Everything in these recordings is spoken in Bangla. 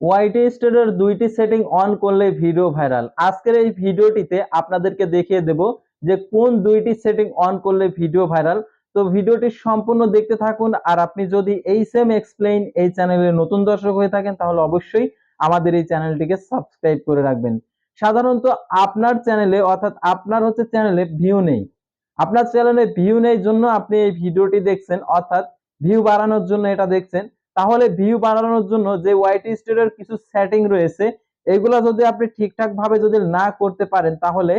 ওয়াইটি স্টোরের দুইটি সেটিং অন করলে ভিডিও ভাইরাল আজকের এই ভিডিওটিতে আপনাদেরকে দেখিয়ে দেব যে কোন দুইটি সেটিং অন করলে ভিডিও ভাইরাল তো ভিডিওটি সম্পূর্ণ দেখতে থাকুন, আর আপনি যদি এই সেম এক্সপ্লেইন এই চ্যানেলে নতুন দর্শক হয়ে থাকেন, তাহলে অবশ্যই আমাদের এই চ্যানেলটিকে সাবস্ক্রাইব করে রাখবেন। সাধারণত আপনার চ্যানেলে অর্থাৎ আপনার হচ্ছে চ্যানেলে ভিউ নেই। আপনার চ্যানেলে ভিউ নেই জন্য আপনি এই ভিডিওটি দেখছেন, অর্থাৎ ভিউ বাড়ানোর জন্য এটা দেখছেন। তাহলে ভিউ বাড়ানোর জন্য যে ওয়াইটি স্টোরের কিছু সেটিং রয়েছে, এগুলো যদি আপনি ঠিকঠাক ভাবে যদি না করতে পারেন, তাহলে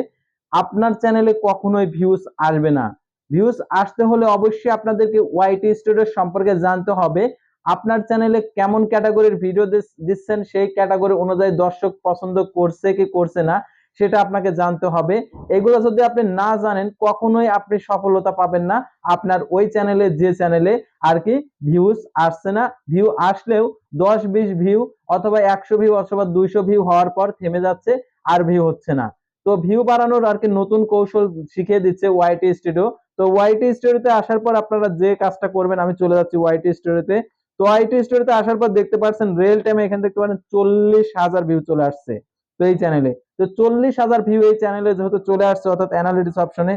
আপনার চ্যানেলে কখনোই ভিউজ আসবে না। ভিউজ আসতে হলে অবশ্যই আপনাদেরকে ওয়াইটি স্টোরের সম্পর্কে জানতে হবে। আপনার চ্যানেলে কেমন ক্যাটাগরির ভিডিও দিচ্ছেন, সেই ক্যাটাগরি অনুযায়ী দর্শক পছন্দ করছে কি করছে না সেটা আপনাকে জানতে হবে। এগুলো যদি আপনি না জানেন, কখনোই আপনি সফলতা পাবেন না। আপনার ওই চ্যানেলে যে চ্যানেলে আর কি ভিউজ আসছে না। ভিউ আসলেও দশ বিশ ভিউ অথবা একশো ভিউ অথবা দুইশো ভিউ হওয়ার পর থেমে যাচ্ছে আর ভিউ হচ্ছে না। তো ভিউ বাড়ানোর আর কি নতুন কৌশল শিখিয়ে দিচ্ছে ওয়াইটি স্টুডিও তো ওয়াইটি স্টুডিওতে আসার পর আপনারা যে কাজটা করবেন, আমি চলে যাচ্ছি ওয়াইটি স্টুডিওতে তো ওয়াইটি স্টুডিওতে আসার পর দেখতে পাচ্ছেন রিয়েল টাইমে এখানে দেখতে পারেন চল্লিশ হাজার ভিউ চলে আসছে। তো এই চ্যানেলে তো চল্লিশ হাজার ভিউ এই চ্যানেলে যেহেতু চলে আসছে, অর্থাৎ অ্যানালিটিক্স অপশনে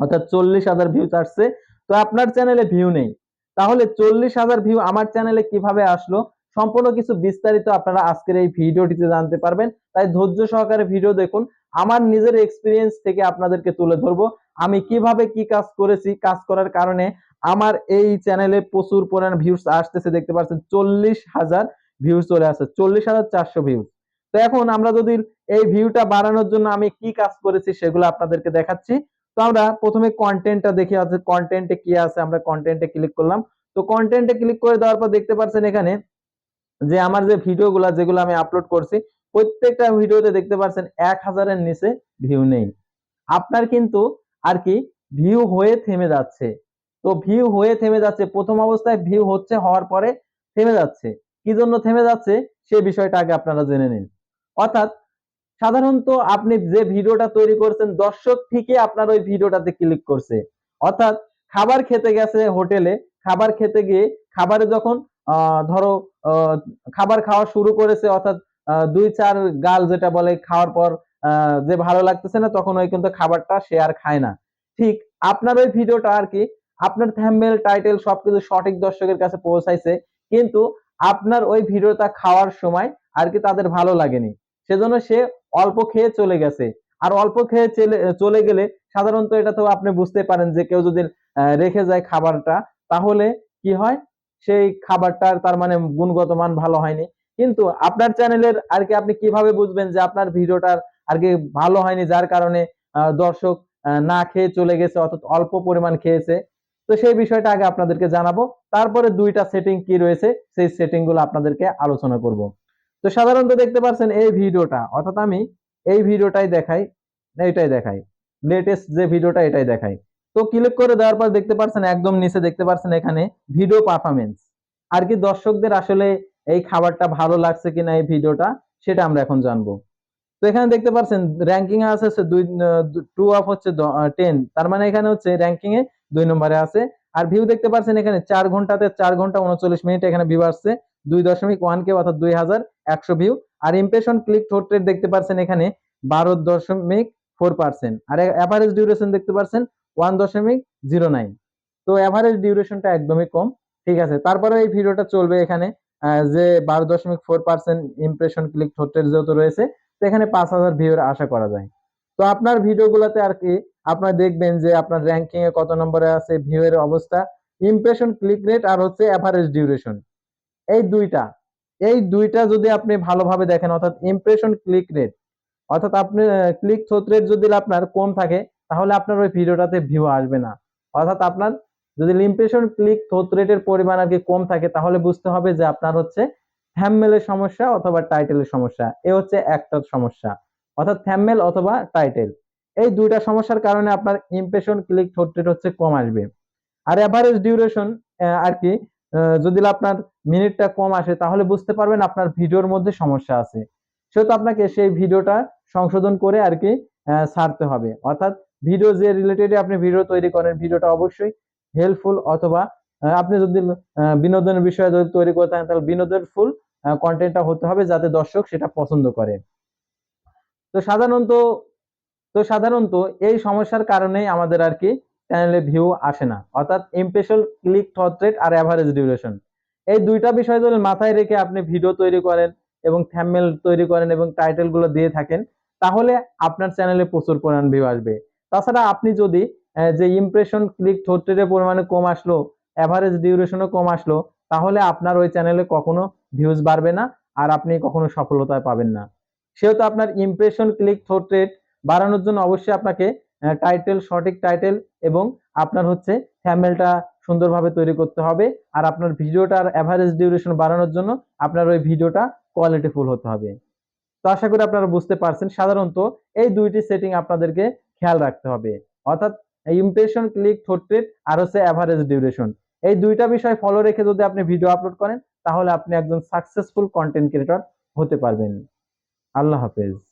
অর্থাৎ চল্লিশ হাজার ভিউ আসছে, তো আপনার চ্যানেলে ভিউ নেই। তাহলে চল্লিশ হাজার ভিউ আমার চ্যানেলে কীভাবে আসলো? সম্পূর্ণ কিছু বিস্তারিত আপনারা আজকের এই ভিডিওটিতে জানতে পারবেন। তাই ধৈর্য সহকারে ভিডিও দেখুন। আমার নিজের এক্সপিরিয়েন্স থেকে আপনাদেরকে তুলে ধরবো। আমি কীভাবে কি কাজ করেছি, কাজ করার কারণে আমার এই চ্যানেলে প্রচুর পরিমাণ ভিউস আসতেছে। দেখতে পাচ্ছেন, চল্লিশ হাজার ভিউস চলে আসছে, চল্লিশ হাজার চারশো ভিউস তো এখন আমরা যদি এই ভিউটা বাড়ানোর জন্য আমি কি কাজ করেছি সেগুলো আপনাদেরকে দেখাচ্ছি। তো আমরা প্রথমে কন্টেন্টটা দেখি আছে কন্টেন্টে কি আছে? আমরা কন্টেন্টে ক্লিক করলাম। তো কন্টেন্টে ক্লিক করে দেওয়ার পর দেখতে পাচ্ছেন এখানে যে আমার যে ভিডিওগুলো যেগুলো আমি আপলোড করছি, প্রত্যেকটা ভিডিওতে দেখতে পাচ্ছেন এক হাজারের নিচে ভিউ নেই। আপনার কিন্তু আর কি ভিউ হয়ে থেমে যাচ্ছে। তো ভিউ হয়ে থেমে যাচ্ছে, প্রথম অবস্থায় ভিউ হচ্ছে হওয়ার পরে থেমে যাচ্ছে। কি জন্য থেমে যাচ্ছে? সে বিষয়টা আগে আপনারা জেনে নিন। অর্থাৎ সাধারণত আপনি যে ভিডিওটা তৈরি করছেন, দর্শক থেকে আপনার ওই ভিডিওটাতে ক্লিক করছে। অর্থাৎ খাবার খেতে গেছে হোটেলে, খাবার খেতে গিয়ে খাবারে যখন ধরো খাবার খাওয়া শুরু করেছে, অর্থাৎ দুই চার গাল যেটা বলে খাওয়ার পর যে ভালো লাগতেছে না, তখন ওই কিন্তু খাবারটা সে আর খায় না। ঠিক আপনার ওই ভিডিওটা আর কি, আপনার থ্যাম্বেল টাইটেল সবকিছু সঠিক দর্শকের কাছে পৌঁছাইছে, কিন্তু আপনার ওই ভিডিওটা খাওয়ার সময় আর কি তাদের ভালো লাগেনি। সেজন্য সে অল্প খেয়ে চলে গেছে। আর অল্প খেয়ে চলে গেলে সাধারণত এটা তো আপনি বুঝতে পারেন যে কেউ যদি রেখে যায় খাবারটা, তাহলে কি হয়? সেই খাবারটার তার মানে গুণগত মান ভালো হয়নি। কিন্তু আপনার চ্যানেলের আর কি আপনি কীভাবে বুঝবেন যে আপনার ভিডিওটার আর কি ভালো হয়নি যার কারণে দর্শক না খেয়ে চলে গেছে, অর্থাৎ অল্প পরিমাণ খেয়েছে? তো সেই বিষয়টা আগে আপনাদেরকে জানাব। তারপরে দুইটা সেটিং কি রয়েছে, সেই সেটিংগুলো আপনাদেরকে আলোচনা করব। তো সাধারণত দেখতে পাচ্ছেন এই ভিডিওটা, অর্থাৎ আমি এই ভিডিওটাই দেখাই, এইটাই দেখাই লেটেস্ট যে ভিডিওটা এটাই দেখাই। তো ক্লিক করে দেওয়ার পর দেখতে পাচ্ছেন একদম নিচে দেখতে পাচ্ছেন এখানে ভিডিও পারফরমেন্স আর কি দর্শকদের আসলে এই খাবারটা ভালো লাগছে কিনা এই ভিডিওটা, সেটা আমরা এখন জানব। তো এখানে দেখতে পাচ্ছেন র্যাঙ্কিং এ আছে দুই টু অফ হচ্ছে টেন তার মানে এখানে হচ্ছে র্যাঙ্কিং এ দুই নম্বরে আছে। আর ভিউ দেখতে পাচ্ছেন এখানে চার ঘন্টাতে চার ঘণ্টা উনচল্লিশ মিনিট এখানে ভিউ আসছে। দুই দশমিক ওয়ান কে অর্থাৎ দুই হাজার একশো ভিউ আর ইমপ্রেশন ক্লিক থ্রোট রেট দেখতে পাচ্ছেন এখানে বারো দশমিক ফোর পার্সেন্ট আর অ্যাভারেজ ডিউরেশন দেখতে পাচ্ছেন ওয়ান দশমিক জিরো নাইন তো অ্যাভারেজ ডিউরেশনটা একদমই কম। ঠিক আছে, তারপরে এই ভিডিওটা চলবে এখানে যে বারো দশমিক four percent impression click through rate যেহেতু রয়েছে, তো এখানে পাঁচ হাজার ভিউর আশা করা যায়। তো আপনার ভিডিওগুলোতে আর কি, আপনারা দেখবেন যে আপনার র্যাঙ্কিং এ কত নম্বরে আছে ভিউ এর অবস্থা ইমপ্রেশন ক্লিক রেট আর হচ্ছে অ্যাভারেজ ডিউরেশন এই দুইটা এই দুইটা যদি আপনি ভালোভাবে দেখেন, অর্থাৎ ইমপ্রেশন ক্লিক রেট অর্থাৎ আপনি ক্লিক থ্রোট রেট যদি আপনার কম থাকে, তাহলে আপনার ওই ভিডিওটাতে ভিউ আসবে না। অর্থাৎ আপনার যদি ইমপ্রেশন ক্লিক থ্রোট রেটের পরিমাণ আর কি কম থাকে, তাহলে বুঝতে হবে যে আপনার হচ্ছে থ্যামমেলের সমস্যা অথবা টাইটেলের সমস্যা। এ হচ্ছে একটা সমস্যা, অর্থাৎ থ্যামমেল অথবা টাইটেল এই দুইটা সমস্যার কারণে আপনার ইমপ্রেশন ক্লিক থ্রোট রেট হচ্ছে কম আসবে। আর এভারেজ ডিউরেশন আর কি যদি আপনার মিনিটটা কম আসে, তাহলে বুঝতে পারবেন আপনার ভিডিওর মধ্যে সমস্যা আছে। সেহেতু আপনাকে সেই ভিডিওটা সংশোধন করে আর কি ছাড়তে হবে। অর্থাৎ ভিডিও যে রিলেটেড আপনি ভিডিও তৈরি করেন, ভিডিওটা অবশ্যই হেল্পফুল অথবা আপনি যদি বিনোদনের বিষয়ে যদি তৈরি করে থাকেন, তাহলে বিনোদনের ফুল কন্টেন্টটা হতে হবে যাতে দর্শক সেটা পছন্দ করে। তো সাধারণত তো সাধারণত এই সমস্যার কারণেই আমাদের আর কি চ্যানেলে ভিউ আসে না। অর্থাৎ ইমপ্রেশন ক্লিক থ্রট রেট আর অ্যাভারেজ ডিউরেশন এই দুইটা বিষয় যদি মাথায় রেখে আপনি ভিডিও তৈরি করেন এবং থ্যাম্বনেল তৈরি করেন এবং টাইটেলগুলো দিয়ে থাকেন, তাহলে আপনার চ্যানেলে প্রচুর পরিমাণ ভিউ আসবে। তাছাড়া আপনি যদি যে ইমপ্রেশন ক্লিক থ্রট রেটের পরিমাণে কম আসলো অ্যাভারেজ ডিউরেশনও কম আসলো, তাহলে আপনার ওই চ্যানেলে কখনো ভিউজ বাড়বে না আর আপনি কখনো সফলতা পাবেন না। সেহেতু আপনার ইমপ্রেশন ক্লিক থ্রট রেট বাড়ানোর জন্য অবশ্যই আপনাকে টাইটেল সঠিক টাইটেল এবং আপনার হচ্ছে থ্যাম্বনেলটা সুন্দরভাবে তৈরি করতে হবে। আর আপনার ভিডিওটার অ্যাভারেজ ডিউরেশন বাড়ানোর জন্য আপনার ওই ভিডিওটা কোয়ালিটিফুল হতে হবে। তো আশা করি আপনারা বুঝতে পারছেন। সাধারণত এই দুইটি সেটিং আপনাদেরকে খেয়াল রাখতে হবে। অর্থাৎ ইমপ্রেশন ক্লিক থ্রোট রেট আর হচ্ছে অ্যাভারেজ ডিউরেশন এই দুইটা বিষয় ফলো রেখে যদি আপনি ভিডিও আপলোড করেন, তাহলে আপনি একজন সাকসেসফুল কন্টেন্ট ক্রিয়েটর হতে পারবেন। আল্লাহ হাফেজ।